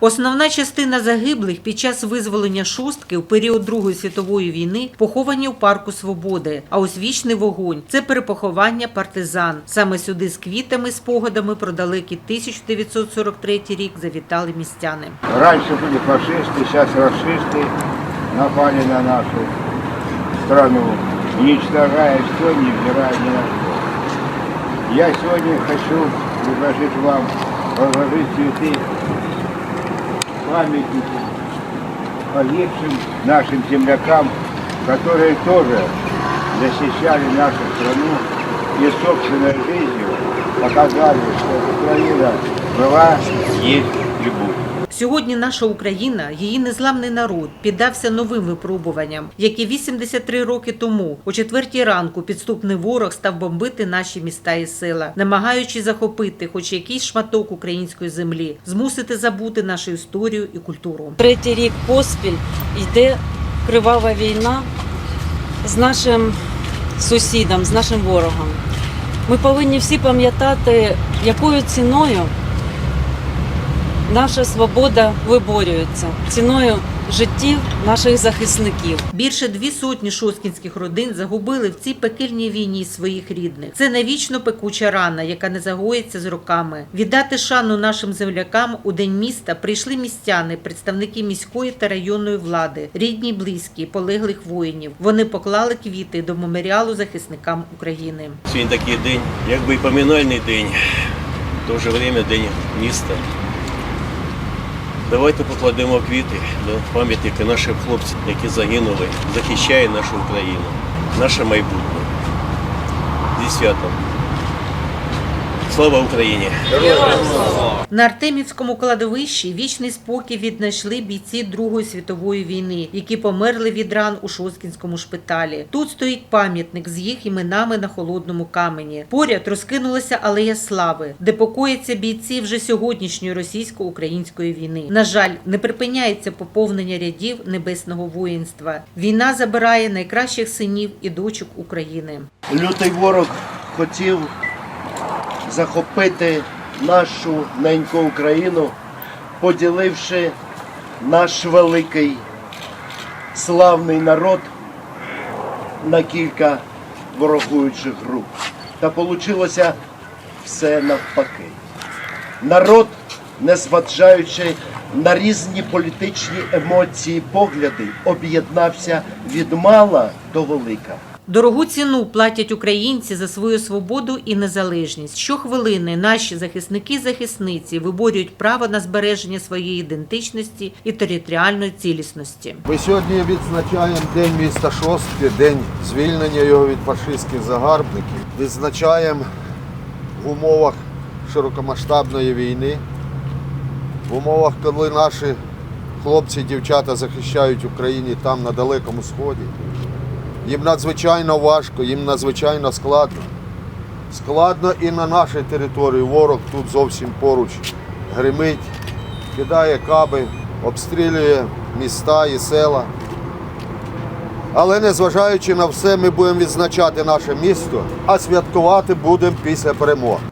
Основна частина загиблих під час визволення шостки у період Другої світової війни поховані у парку Свободи. А ось вічний вогонь це перепоховання партизан. Саме сюди з квітами, спогадами про далекий 1943 рік завітали містяни. Раньше были фашисты, сейчас расисты напали на нашу страну, уничтожая все, невзирая ни на что. Я сегодня хочу предложить вам положить цветы памятники погибшим нашим землякам, которые тоже защищали нашу страну и собственной жизнью показали, что Украина была, есть и будет. Сьогодні наша Україна, її незламний народ, піддався новим випробуванням, які 83 роки тому, о четвертій ранку, підступний ворог став бомбити наші міста і села, намагаючись захопити хоч якийсь шматок української землі, змусити забути нашу історію і культуру. Третій рік поспіль йде кривава війна з нашим сусідом, з нашим ворогом. Ми повинні всі пам'ятати, якою ціною наша свобода виборюється, ціною життів наших захисників. Більше дві сотні шосткінських родин загубили в цій пекельній війні своїх рідних. Це навічно пекуча рана, яка не загоїться з роками. Віддати шану нашим землякам у день міста прийшли містяни, представники міської та районної влади, рідні, й близькі, полеглих воїнів. Вони поклали квіти до меморіалу захисникам України. Сьогодні такий день, якби і поминальний день, в то же время день міста. Давайте покладемо квіти до пам'ятника наших хлопців, які загинули, захищає нашу Україну, наше майбутнє. Зі святом. Слава Україні! На Артемівському кладовищі вічний спокій віднайшли бійці Другої світової війни, які померли від ран у Шосткінському шпиталі. Тут стоїть пам'ятник з їх іменами на холодному камені. Поряд розкинулася алея слави, де покояться бійці вже сьогоднішньої російсько-української війни. На жаль, не припиняється поповнення рядів небесного воїнства. Війна забирає найкращих синів і дочок України. Лютий ворог хотів захопити нашу неньку Україну, поділивши наш великий славний народ на кілька ворогуючих груп. Та получилося все навпаки. Народ, незважаючи на різні політичні емоції, погляди, об'єднався від мала до велика. Дорогу ціну платять українці за свою свободу і незалежність. Щохвилини наші захисники і захисниці виборюють право на збереження своєї ідентичності і територіальної цілісності. Ми сьогодні відзначаємо День міста Шостки, день звільнення його від фашистських загарбників. Відзначаємо в умовах широкомасштабної війни, в умовах, коли наші хлопці дівчата захищають Україну там на Далекому Сході. Їм надзвичайно важко, їм надзвичайно складно. Складно і на нашій території. Ворог тут зовсім поруч гримить, кидає каби, обстрілює міста і села. Але незважаючи на все, ми будемо відзначати наше місто, а святкувати будемо після перемоги.